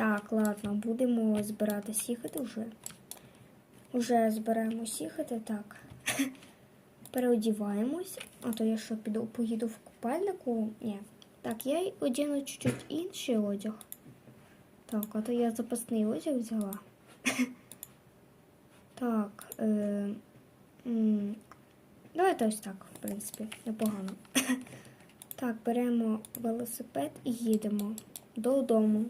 Так, ладно, будемо збирати сіхати вже. Уже збираємо сіхати, так. Переодіваємось. А то я що, піду, поїду в купальнику? Ні. Так, я одягну чуть-чуть інший одяг. Так, а то я запасний одяг взяла. Так. Е, давайте ось так, в принципі, непогано. Так, беремо велосипед і їдемо додому.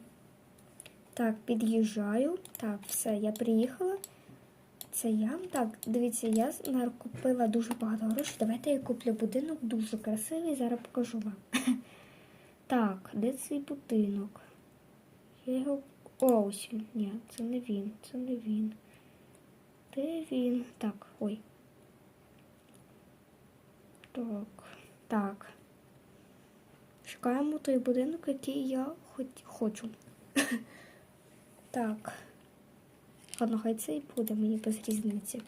Так, під'їжджаю. Так, все, я приїхала. Це я. Так, дивіться, я накупила дуже багато грошей. Давайте я куплю будинок дуже красивий, зараз покажу вам. Так, де цей будинок? Я його. Ось він. Ні, це не він, це не він. Де він? Так, ой. Так, так. Шукаємо той будинок, який я хоч... хочу. так. Ладно, хай це і буде мені без різниці.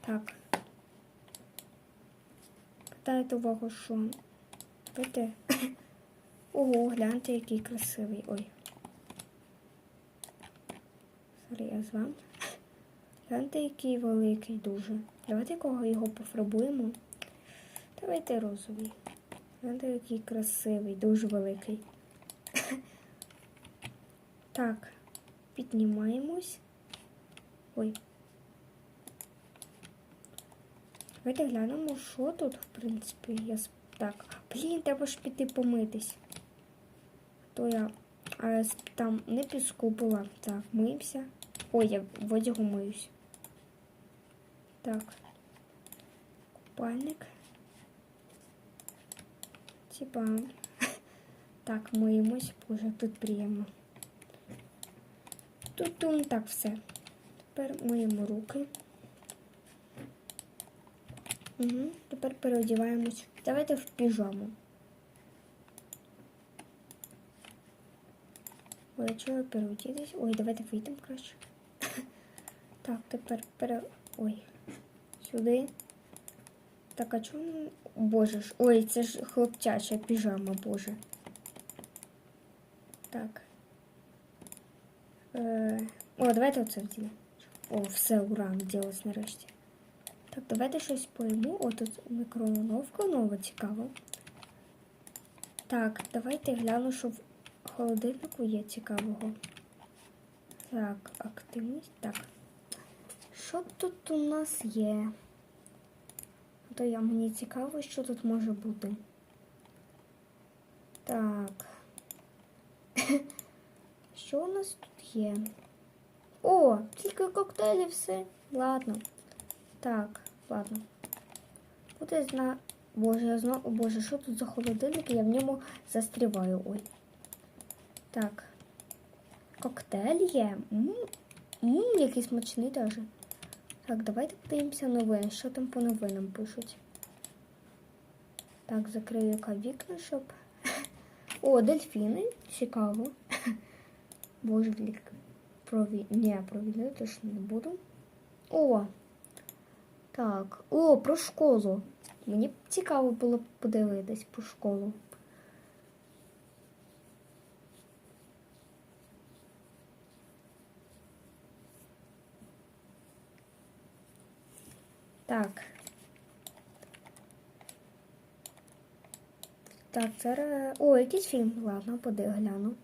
Так. Питайте увагу, що. Давайте. Ого, гляньте, який красивий. Ой. Сорі, я з вами. Гляньте, який великий дуже. Давайте кого його пофарбуємо. Давайте розовий. Гляньте, який красивий, дуже великий. Так, піднімаємось. Ой. Давайте глянемо, що тут, в принципі, я так. Блін, треба ж піти помитись. То я а, там не піску була. Так, миємося. Ой, я в одягу миюсь. Так. Купальник. Типа. Так, миємось. Боже, тут приємно. Тут так все. Тепер миємо руки. Угу. Тепер переодіваємось. Давайте в піжаму. Ой, а чого переодітись? Ой, давайте вийдемо краще. Так, тепер пере... Ой. Сюди. Так, а чому? Боже ж. Ой, це ж хлопчача піжама, боже. Так. Е... О, давайте оце вдіємо. О, все, ура, вділось нарешті. Так, давайте щось поїмо. О, тут мікроволновка нова, цікаво. Так, давайте гляну, що в холодильнику є цікавого. Так, активність. Так. Що тут у нас є? То я мені цікаво, що тут може бути. Так. Що у нас тут є? О, тільки коктейлі все. Ладно. Так, ладно. Буде зна. Боже, я знаю. О боже, що тут за холодильник? Я в ньому застріваю. Ой. Так. Коктейль є. Мм, Мм, який смачний даже. Так, давайте подивимося новини. Що там по новинам пишуть? Так, закрию яка вікна, щоб. О, дельфіни. Цікаво. Боже, лік. Про ві... Ні, точно не буду. О! Так. О, про школу. Мені б цікаво було б подивитись про школу. Так. Так, зараз. О, якийсь фільм. Ладно, поди гляну.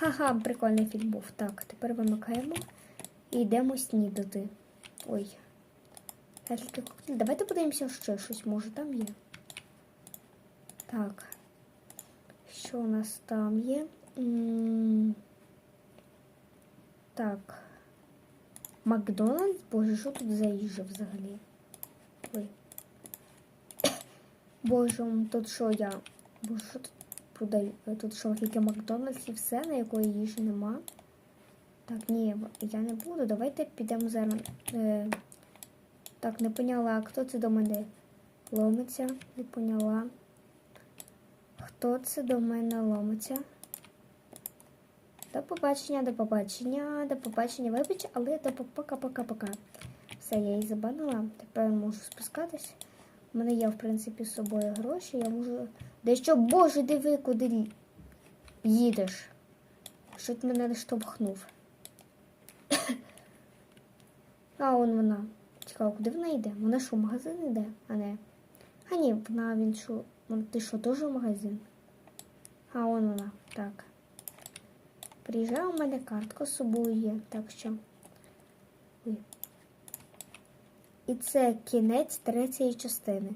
Ха-ха, прикольний фільм був. Так, тепер вимикаємо і йдемо снідати. Ой. Давайте подивимося ще щось, може там є. Так. Що у нас там є? М, Так. Макдональдс? Боже, що тут за їжа взагалі? Ой. Боже, тут що я? Боже, що тут продаю? Тут що, тільки Макдональдс і все, на якої їжі нема? Так, ні, я не буду. Давайте підемо зараз. Е, так, не поняла, хто це до мене ломиться? Не поняла. Хто це до мене ломиться? До побачення, до побачення, до побачення, вибач, але до пока-пока-пока. Все, я її забанила. Тепер можу спускатись. У мене є, в принципі, з собою гроші. Я можу. Дещо, боже, диви, куди їдеш. Що чуть мене не штовхнув. А он вона. Цікаво, куди вона йде? Вона що, в магазин йде? А не. А ні, вона він що. Ти що, теж в магазин? А он вона. Так. Приїжджає, у мене картка з собою є, так що. Ой. І це кінець третьої частини.